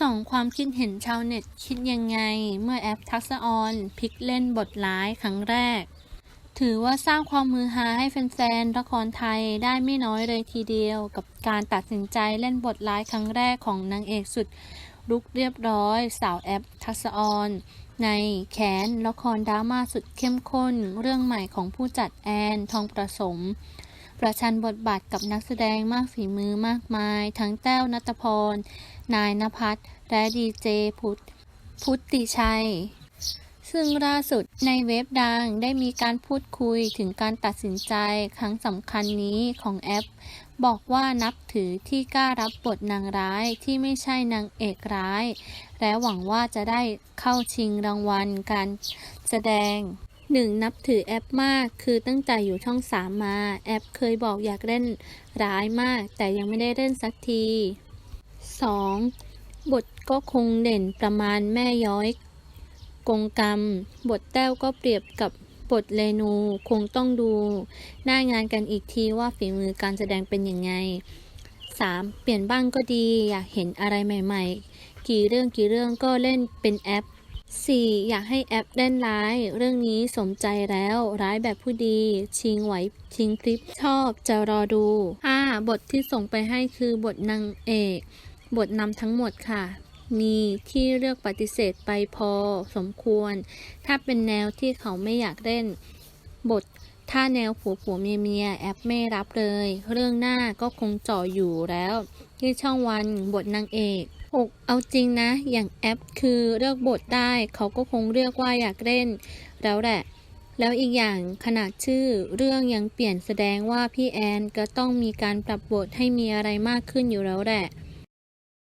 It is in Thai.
สองความคิดเห็นชาวเน็ตคิดยังไง เมื่อแอปทักษออนพลิกเล่นบทร้ายครั้งแรก ถือว่าสร้างความมือฮาให้แฟนๆละครไทยได้ไม่น้อยเลยทีเดียว กับการตัดสินใจเล่นบทร้ายครั้งแรกของนางเอกสุดลุกเรียบร้อย สาวแอปทักษออนในแขนละครดราม่าสุดเข้มข้น เรื่องใหม่ของผู้จัดแอนทองประสม ประชันบทบาทกับนักแสดงมากฝีมือมากมาย ทั้งแต้วนัตพร นายนภัสและดีเจพุทธพุทติชัย ซึ่งล่าสุดในเว็บดังได้มีการพูดคุยถึงการตัดสินใจครั้งสำคัญนี้ของแอป บอกว่านับถือที่กล้ารับบทนางร้ายที่ไม่ใช่นางเอกร้าย และหวังว่าจะได้เข้าชิงรางวัลการแสดง หนึ่งนับถือแอปมาก คือตั้งแต่อยู่ช่องสามมา แอปเคยบอกอยากเล่นร้ายมาก แต่ยังไม่ได้เล่นสักที 2. บทก็คงเด่นประมาณแม่ย้อยกงกรรม บทแต้วก็เปรียบกับบทเรนูคงต้องดู หน้างานกันอีกทีว่าฝีมือการแสดงเป็นยังไง 3. เปลี่ยนบ้างก็ดี อยากเห็นอะไรใหม่ ๆ กี่เรื่องกี่เรื่องก็เล่นเป็นแอป 4. อยากให้แอปเล่นร้าย เรื่องนี้สมใจแล้วร้ายแบบผู้ดี ชิงไหวชิงคลิปชอบจะรอดู 5. บทที่ส่งไปให้คือบทนางเอก บทนำทั้งหมดค่ะ มีที่เลือกปฏิเสธไปพอสมควร ถ้าเป็นแนวที่เขาไม่อยากเล่น บทถ้าแนวผัวผัวเมียเมียแอปไม่รับเลย เรื่องหน้าก็คงจ่ออยู่แล้ว ที่ช่องวันบทนางเอก 6 เอาจริงนะ อย่างแอปคือเลือกบทได้ เขาก็คงเลือกว่าอยากเล่น แล้วแหละ แล้วอีกอย่างขนาดชื่อเรื่องยังเปลี่ยนแสดงว่าพี่แอนก็ต้องมีการปรับบทให้มีอะไรมากขึ้นอยู่แล้วแหละ